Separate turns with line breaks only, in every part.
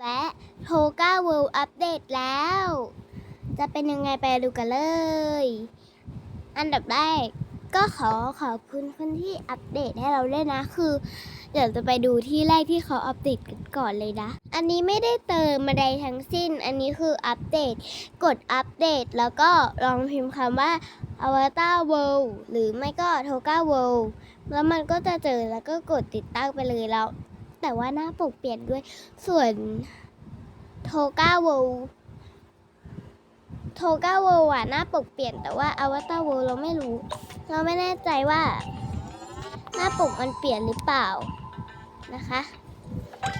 และโทก้าเวิลด์อัปเดตแล้ว จะเป็นยังไงไปดูกันเลย อันดับแรกก็ขอขอบคุณคนที่อัปเดตให้เราด้วยนะ คือ เดี๋ยวจะไปดูที่แรกที่เขาอัปเดตกันก่อนเลยนะ อันนี้ไม่ได้เติมมาใดทั้งสิ้น อันนี้คืออัปเดต กดอัปเดตแล้วก็ลองพิมพ์คำว่า Avatar World หรือไม่ก็ Toga World แล้วมันก็จะเจอแล้วก็กดติดตั้งไปเลยแล้ว แต่ว่าหน้าปกเปลี่ยนด้วย ส่วนโทก้าเวลโทก้าเวลอะหน้าปกเปลี่ยนแต่ว่าอวตารเวลเราไม่รู้ เราไม่แน่ใจว่า หน้าปกมันเปลี่ยนหรือเปล่านะคะ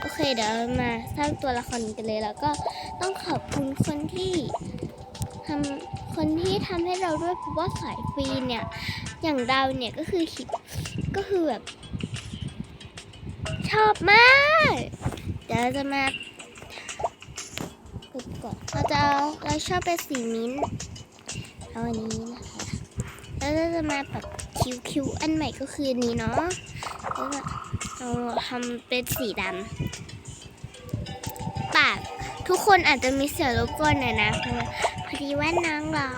โอเคเดี๋ยวมาสร้างตัวละครกันเลยแล้วก็ต้องขอบคุณคนที่ทำคนที่ทำให้เราด้วยเพราะว่าสายฟรีเนี่ย อย่างเราเนี่ยก็คือคิดก็คือแบบ ชอบมาก เดี๋ยวเราจะมากดก่อนเราจะเอาเราชอบเป็นสีมิ้นท์เอาอันนี้นะคะแล้วเราจะมาแบบคิ้วคิ้วอันใหม่ก็คือนี้เนาะแล้วเราทำเป็นสีดำปากทุกคนอาจจะมีเสียงรบกวนหน่อยนะพอดีว่าน้องร้อ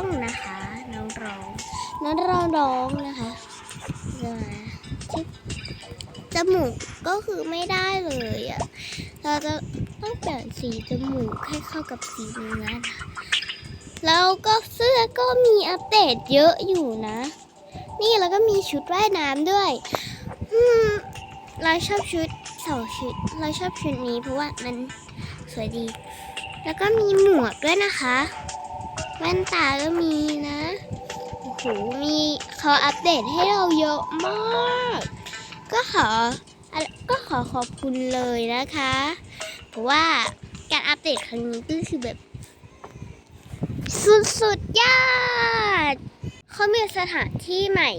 งนะคะน้องร้องน้องร้องร้องนะคะเดี๋ยวนะจิ๊บจมูก ก็คือไม่ได้เลยอะเราจะต้องเปลี่ยนสีจมูกให้เข้ากับสีเนื้อนะแล้วก็เสื้อก็มีอัปเดตเยอะอยู่นะ นี่แล้วก็มีชุดว่ายน้ำด้วยอืมเราชอบชุดสองชุด เราชอบชุดนี้เพราะว่ามันสวยดี แล้วก็มีหมวกด้วยนะคะ แว่นตาก็มีนะ โอ้โห มีเขาอัปเดตให้เราเยอะมาก ก็ขออะ ก็ขอขอบคุณเลยนะคะ เพราะว่าการอัปเดตครั้งนี้ก็คือแบบ สุดสุดๆยอดเขามีสถานที่ใหม่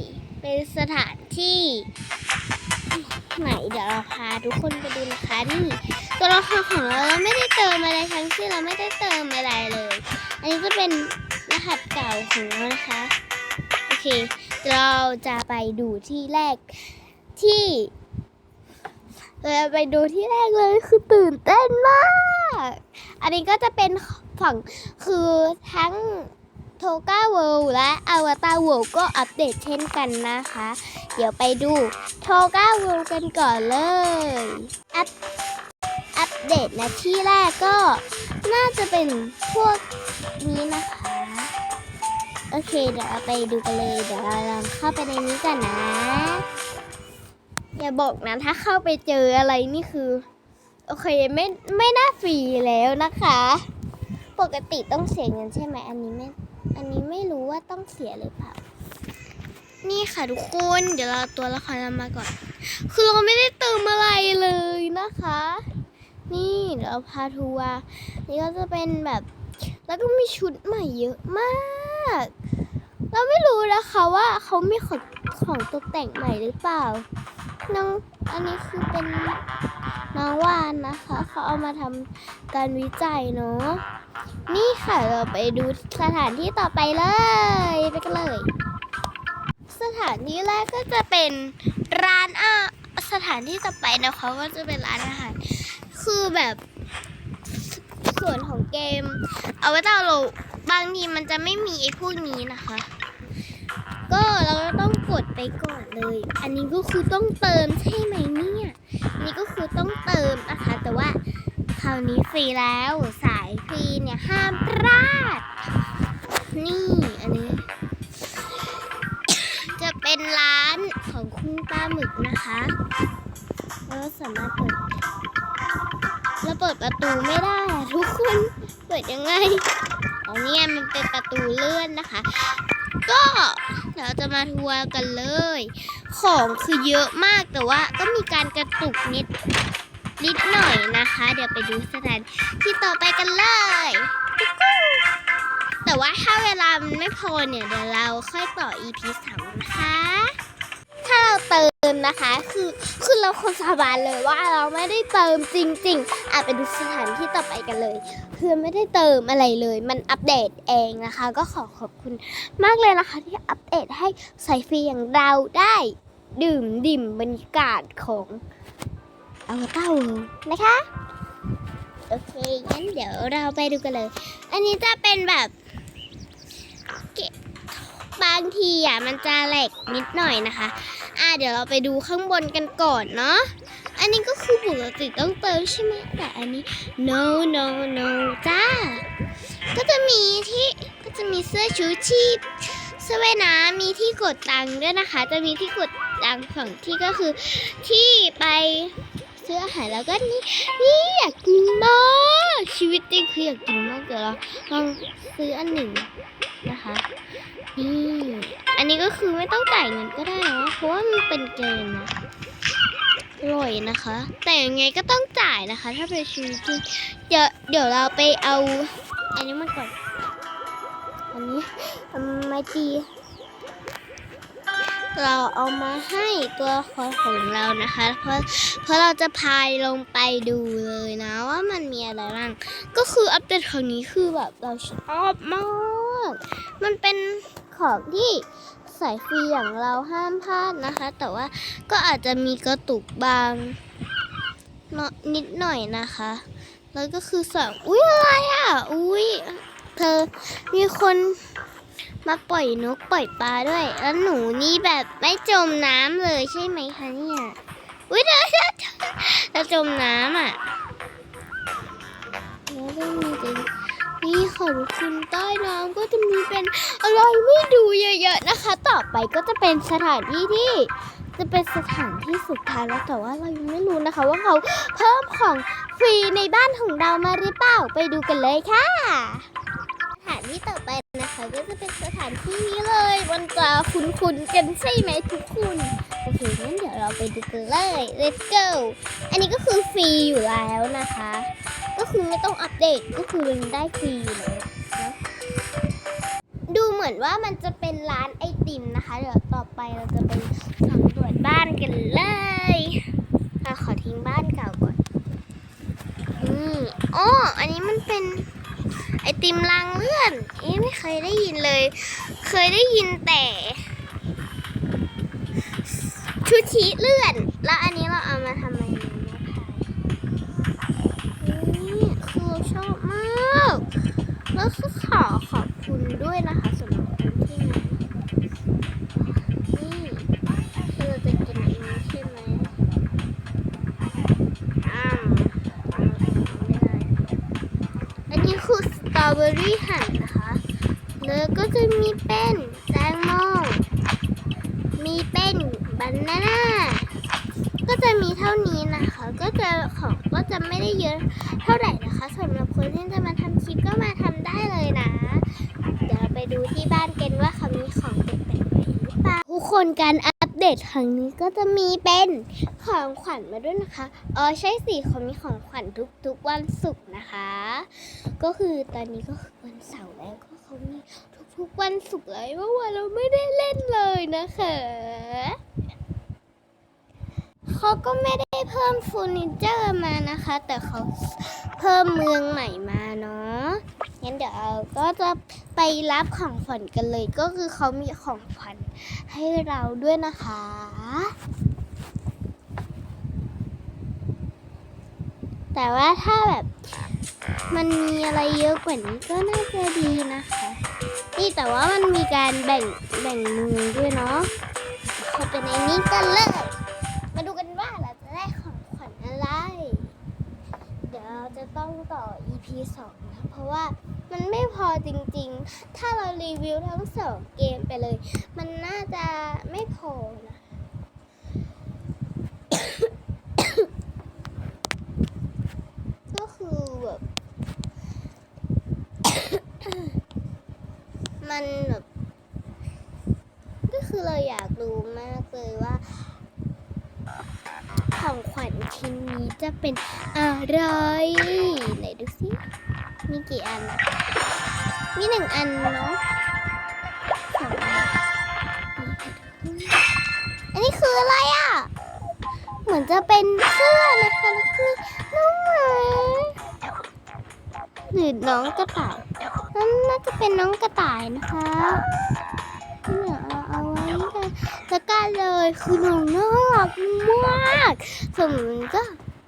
เป็นสถานที่ไหนเดี๋ยวเราพาทุกคนไปดูนะคะนี่ตัวละครของเราเราไม่ได้เติมอะไรทั้งสิ้นเราไม่ได้เติมอะไรเลย อันนี้จะเป็นรหัสเก่าของเรานะคะโอเค เราจะไปดูที่แรกที่ เราไปดูที่แรกเลยคือตื่นเต้นมาก อันนี้ก็จะเป็นฝั่งคือทั้งโทก้าเวิลด์และอวตารเวิลด์ก็อัปเดตเช่นกันนะคะ เดี๋ยวไปดูโทก้าเวิลด์กันก่อนเลย อัปอัปเดตนะที่แรกก็น่าจะเป็นพวกนี้นะคะ โอเคเดี๋ยวเราไปดูกันเลย เดี๋ยวเราลองเข้าไปในนี้กันนะ อย่าบอกนะถ้าเข้าไปเจออะไรนี่คือ โอเคไม่ไม่น่าฟรีแล้วนะคะ ปกติต้องเสียเงินใช่ไหมอันนี้ไม่อันนี้ไม่รู้ว่าต้องเสียหรือเปล่านี่ค่ะทุกคนเดี๋ยวเราตัวละครเรามาก่อน คือเราไม่ได้เติมอะไรเลยนะคะ นี่เดี๋ยวเราพาทัวร์นี่ก็จะเป็นแบบ แล้วก็มีชุดใหม่เยอะมาก เราไม่รู้นะคะว่าเขามีของของตกแต่งใหม่หรือเปล่า น้องอันนี้คือเป็นน้องวานนะคะเขาเอามาทำการวิจัยเนาะนี่ค่ะเราไปดูสถานที่ต่อไปเลยไปกันเลย สถานที่แรกก็จะเป็นร้านอะสถานที่ต่อไปนะคะก็จะเป็นร้านอาหารคือแบบส่วนของเกม เอาไว้ตาเราบางทีมันจะไม่มีไอ้พวกนี้นะคะ ก็เราก็ต้องกดไปก่อนเลย อันนี้ก็คือต้องเติมใช่ไหมเนี่ยอันนี้ก็คือต้องเติมนะคะ แต่ว่าคราวนี้ฟรีแล้วสายฟรีเนี่ยห้ามพลาด นี่อันนี้ จะเป็นร้านของคุณปลาหมึกนะคะเราสามารถเปิดเราเปิดประตูไม่ได้ทุกคนเปิดยังไงอ๋อเนี่ยมันเป็นประตูเลื่อนนะคะ ก็ เดี๋ยวจะมาทัวร์กันเลย ของคือเยอะมากแต่ว่าก็มีการกระตุกนิดนิดหน่อยนะคะ เดี๋ยวไปดูสถานที่ต่อไปกันเลยแต่ว่าถ้าเวลามันไม่พอเนี่ยเดี๋ยวเราค่อยต่อ EP สามนะคะ ถ้าเราเติ มนะคะ คือคือเราคนสาบานเลยว่าเราไม่ได้เติมจริงๆอะไปดูสถานที่ต่อไปกันเลยคือไม่ได้เติมอะไรเลย มันอัปเดตเองนะคะ ก็ขอขอบคุณมากเลยนะคะ ที่อัปเดตให้สายฟรีอย่างเราได้ ดื่มดิ่มบรรยากาศของอวตารนะคะโอเค งั้นเดี๋ยวเราไปดูกันเลย อันนี้จะเป็นแบบบางทีอะมันจะแหลกนิดหน่อยนะคะ อะเดี๋ยวเราไปดูข้างบนกันก่อนเนาะ อันนี้ก็คือปกติต้องเติมใช่ไหมแต่อันนี้ no no no จ้า ก็จะมีที่ก็จะมีเสื้อชูชีพเสื้อว่ายน้ำมีที่กดตังค์ด้วยนะคะ จะมีที่กดตังค์สองที่ก็คือที่ไปซื้ออาหารแล้วก็นี่นี่อยากกินมากชีวิตจริงคืออยากกินมากเดี๋ยวเราลองซื้ออันหนึ่งนะคะนี่ อันนี้ก็คือไม่ต้องจ่ายเงินก็ได้เนะเพราะว่ามันเป็นเกมนะอร่อยนะคะ แต่ยังไงก็ต้องจ่ายนะคะ ถ้าเป็นชีวิตจริงเดี๋ยวเดี๋ยวเราไปเอา อันนี้มาก่อน อันนี้ไมตีเราเอามาให้ตัวครของเรานะคะ เพราะเพราะเราจะพายลงไปดูเลยนะว่ามันมีอะไรบ้าง ก็คืออัปเดตครั้งนี้คือแบบเราชอบมาก มันเป็น ของที่สายฟรีอย่างเราห้ามพลาดนะคะ แต่ว่าก็อาจจะมีกระตุกบางน,นิดหน่อยนะคะ แล้วก็คือสั่งอุ้ยอะไรอะ อุ้ยเธอมีคนมาปล่อยนกปล่อยปลาด้วย แล้วหนูนี่แบบไม่จมน้ำเลยใช่ไหมคะเนี่ยอุ้ยเธอเธอจมน้ำอะแล้วก็มีเป็น นี่ค่ะทุกคนใต้น้ำก็จะมีเป็นอะไรไม่ดูเยอะๆนะคะ ต่อไปก็จะเป็นสถานที่ที่ จะเป็นสถานที่สุดท้ายแล้วแต่ว่าเรายังไม่รู้นะคะ ว่าเขาเพิ่มของฟรีในบ้านของเรามาหรือเปล่าไปดูกันเลยค่ะสถานที่ต่อไปนะคะก็จะเป็นสถานที่นี้เลยมันจะคุ้นๆกันใช่ไหมทุกคนโอเคงั้นเดี๋ยวเราไปดูกันเลย let's go อันนี้ก็คือฟรีอยู่แล้วนะคะ ก็คือไม่ต้องอัปเดตก็คือมันได้ฟรีอยู่แล้วนะดูเหมือนว่ามันจะเป็นร้านไอติมนะคะ เดี๋ยวต่อไปเราจะไปสำรวจบ้านกันเลยเราขอทิ้งบ้านเก่าก่อนอืมอ๋ออันนี้มันเป็นไอติมรางเลื่อนเอ๊ะไม่เคยได้ยินเลย เคยได้ยินแต่ชูชีเลื่อน แล้วอันนี้เราเอามาทำอะไร นี่คือชอบมาก แล้วก็ขอขอบคุณด้วยนะคะสำหรับคนที่มานี่คือเราจะกินอันนี้ใช่ไหมอ้าวไม่ได้อันนี้คือสตรอเบอรี่หั่นนะคะ แล้วก็จะมีเป็นแตงโมมีเป็นบานาน่าก็จะมีเท่านี้นะคะ ก็จะของ ก็จะไม่ได้เยอะเท่าไหร่นะคะสำหรับคนที่จะมาทำคลิปก็มาทำได้เลยนะ เดี๋ยวไปดูที่บ้านกันว่าเขามีของแปลกๆหรือเปล่าทุกคนการอัปเดตครั้งนี้ก็จะมีเป็นของขวัญมาด้วยนะคะอ๋อใช่สิเขามีของขวัญทุกๆวันศุกร์นะคะ ก็คือตอนนี้ก็คือวันเสาร์แล้วก็เขามีทุกๆวันศุกร์เลยเมื่อวานเราไม่ได้เล่นเลยนะคะเขาก็ไม่ได้ เพิ่มเฟอร์นิเจอร์มานะคะ แต่เขาเพิ่มเมืองใหม่มาเนาะงั้นเดี๋ยวเราก็จะไปรับของขวัญกันเลยก็คือเขามีของขวัญให้เราด้วยนะคะแต่ว่าถ้าแบบมันมีอะไรเยอะกว่านี้ก็น่าจะดีนะคะ นี่แต่ว่ามันมีการแบ่งแบ่งมือด้วยเนาะ เข้าไปในนี้กันเลย มาดูกันว่าเราจะได้ของขวัญอะไร เดี๋ยวเราจะ ต้องต่อ EP 2นะเพราะว่ามันไม่พอจริงๆ ถ้าเรารีวิวทั้งสองเกมไปเลย มันน่าจะไม่พอนะก็คือแบบ มันแบบ ก็คือเราอยากรู้มากเลยว่า ของขวัญ ชิ้นนี้จะเป็นอะไร ไหนดูสิ มีกี่อัน มีหนึ่งอันเนาะสองอันอันนี้คืออะไรอะ เหมือนจะเป็นเสื้อนะคะแล้วก็มีน้องหมาหรือน้องกระต่ายนั่นน่าจะเป็นน้องกระต่ายนะคะ เลยคือน้องน่ารักมากสมมติก็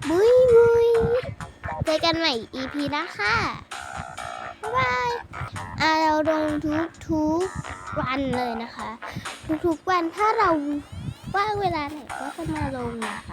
บุยบุยเจอกันใหม่ EP นะคะบ๊ายบายอ่าเราลงทุกทุกวันเลยนะคะ ทุกๆวันถ้าเราว่างเวลาไหนก็จะมาลงนะคะ